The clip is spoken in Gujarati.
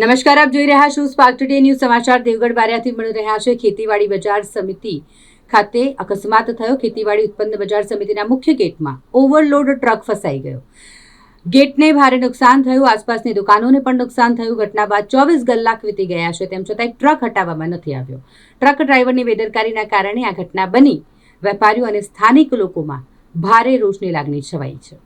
નમસ્કાર, આપ જોઈ રહ્યા છો સ્પાર્ક ટુડે ન્યૂઝ સમાચાર. દેવગઢ બારિયાથી મળી રહ્યા છે ખેતીવાડી બજાર સમિતિ ખાતે. અકસ્માત થયો, ખેતીવાડી ઉત્પન્ન બજાર સમિતિના મુખ્ય ગેટમાં. ઓવરલોડ ટ્રક ફસાઈ ગયો. ગેટને ભારે નુકસાન થયું, આસપાસની દુકાનોને પણ નુકસાન થયું. ઘટના બાદ ચોવીસ કલાક વીતી ગયા છે, તેમ છતાં એક ટ્રક હટાવવામાં નથી આવ્યો. ટ્રક ડ્રાઈવરની બેદરકારીના કારણે આ ઘટના બની. વેપારીઓ અને સ્થાનિક લોકોમાં ભારે રોષની લાગણી છવાઈ છે.